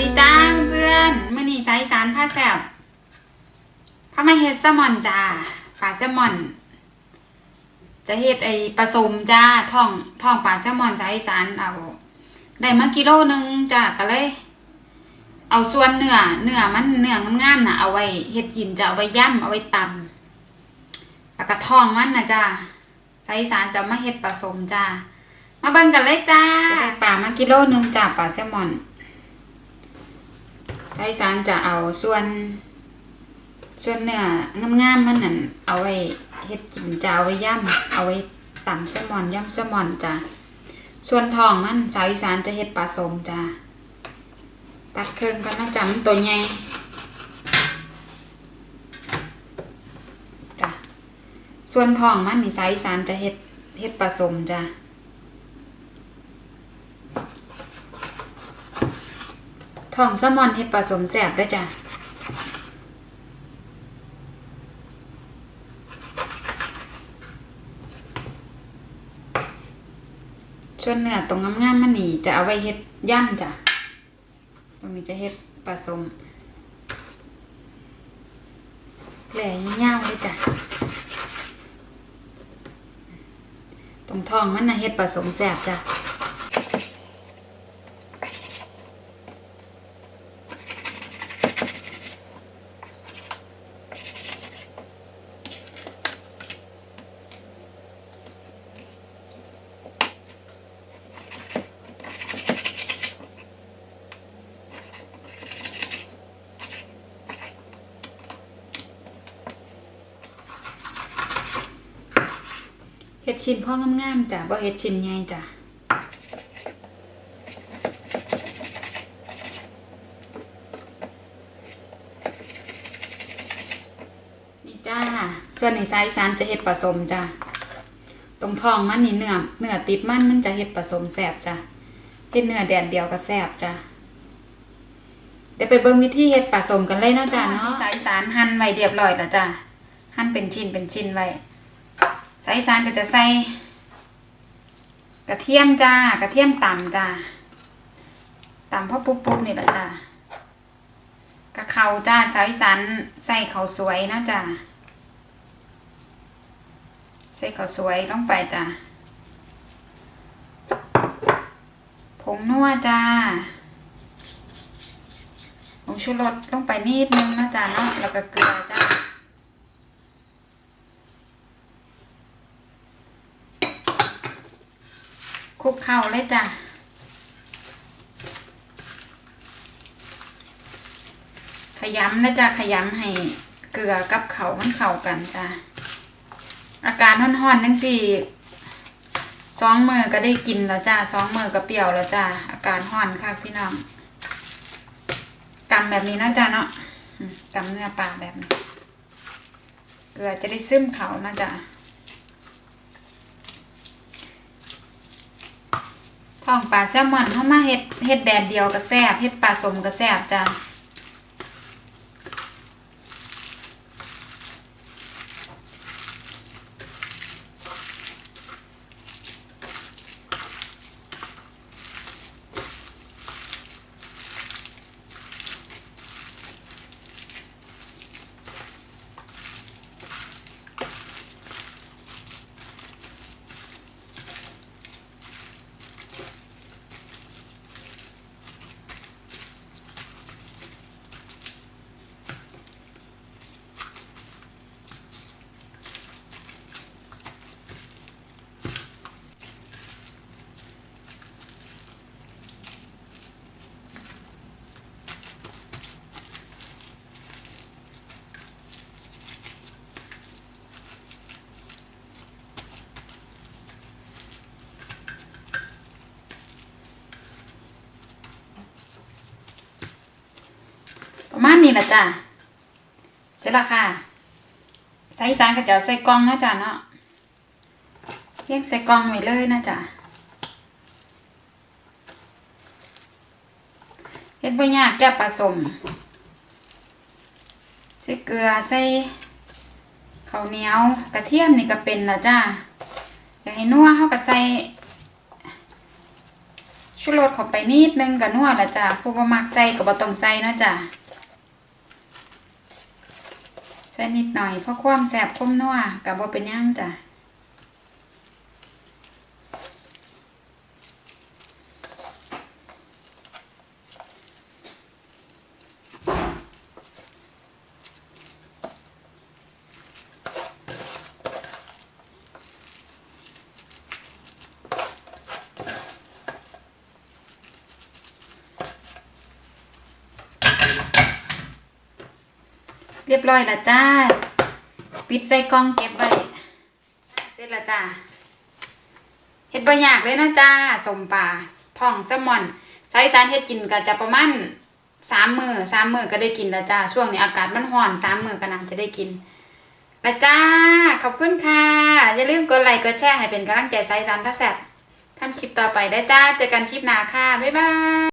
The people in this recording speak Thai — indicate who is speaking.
Speaker 1: ดีจ้าเพื่อนมือนี้ใช้สารผ้าแสบผ้ามาเฮ็ดแซลมอนจ้าปลาแซลมอน จะเฮ็ดไอผสมจ้าท่องท่องปลาแซลมอนใช้สารเอาได้มากิโลนึงจ้าก็เลย เอาส่วนเนื้อเนื้อมันเนื้องามๆนะเอาไว้เฮ็ดกินจะเอาไว้ย่ำเอาไว้ตำแล้วก็ท่องมันนะจ้าใช้สารจะมาเฮ็ดผสมจ้ามาเบิ่งกันเลยจ้าได้ปลามากิโลนึงจ้าปลาแซลมอน ไส้สารจะเอาส่วน ส่วนเนื้องามๆมันนั่นเอาไว้เฮ็ดกินจะเอาไว้ย่ำเอาไว้ตำแซลมอนย่ำแซลมอนจ้ะส่วนทองมันสาวอีสานจะเฮ็ดปลาสมจ้ะตัดเครื่องกันนะจ๊ะมันตัวใหญ่จ้ะส่วนทองมันนี่สาวอีสานจะเฮ็ดเฮ็ดปลาสมจ้ะ ทองแซลมอนเฮ็ดผสมแสบด้วยจ้ะส่วนเนื้อตรงงามๆมันนี่จะเอาไว้เฮ็ดย่ำจ้ะ ตรงนี้จะเฮ็ดผสมแหล่ยาวๆเลยจ้ะ ตรงท้องมันนะเฮ็ดผสมแสบจ้ะ ฮ็ดชิ้นพ่องามๆจ้ะบ่เฮ็ดชิ้นใหญ่จ้ะนี่จ้าส่วนในไซส์สานจะเฮ็ดผสมจ้ะตรงท้องมันนี่เนื้อเนื้อติดมันมันจะเฮ็ดผสมแซ่บจ้ะเฮ็ดเนื้อแดดเดียวก็แซ่บจ้ะเดี๋ยวไปเบิ่งวิธีเฮ็ดผสมกันเลยเนาะจ้ะเนาะสายสารหั่นไว้เรียบร้อยแล้วจ้ะหั่นเป็นชิ้นเป็นชิ้นไว้ สายสารก็จะใส่กระเทียมจ้ากระเทียมต่ำจ้าต่ำพราะปุ๊บปุ๊บนี่แหละจ้ากระเขาจ้าสายสารใส่เขาสวยนะจ้าใส่เขาวสวยลงไปจ้าผงนัวจ้าผงชูรสลงไปนิดนึงนะจ้าเนาะแล้วก็เกลือจ้า เข้าเลยจ้ะขยำนะจ้ะขยำให้เกลือกับเขามันเข้ากันจ้ะอาการห่อนๆนั่งสี่สองมือก็ได้กินแล้วจ้าสองมือก็เปรี้ยวแล้วจ้าอาการห่อนค่ะพี่น้องกำแบบนี้นะจ้าเนาะกำเนื้อปลาแบบนี้เกลือจะได้ซึมเขานะจ้า ท้องปลาแซลมอนเข้ามาเฮ็ดเฮ็ดแดดเดียวก็แซ่บเฮ็ดปลาสมก็แซ่บจ้ะ ประมาณนี้แหละจ้ะเสร็จและค่ะ ใส่สารก็จะเอาใส่กล่องนะจ้ะเนาะเรียงใส่กล่องไว้เลยนะจ้ะเฮ็ดบ่ยากจ้ะผสมใส่เกลือใส่ข้าวเหนียวกระเทียมนี่ก็เป็นละจ้ะอยากให้นัวเฮาก็ใส่ชูรสเข้าไปนิดนึงกับนัวละจ้ะผู้บ่มักใส่ก็บ่ต้องใส่เนาะจ้ะใส่ นิดหน่อยเพราะความแสบความนัวกับ่เป็นยังจ้ะ เรียบร้อยและจ้า ปิดใส่กล่องเก็บไว้ เสร็จและจ้าเฮ็ดบ่ยากเลยนะจ้าสมปลาท่องแซลมอน ใช้สารเฮ็ดกินก็จะประมาณสามมือสามมือก็ได้กินและจ้า ช่วงนี้อากาศมันร้อนสามมือก็น่าจะได้กินและจ้า ขอบคุณค่ะ อย่าลืมกดไลค์กดแชร์ให้เป็นกำลังใจใส่สารทัศน์ทำคลิปต่อไปได้จ้า เจอกันคลิปหน้าค่ะ บ๊ายบาย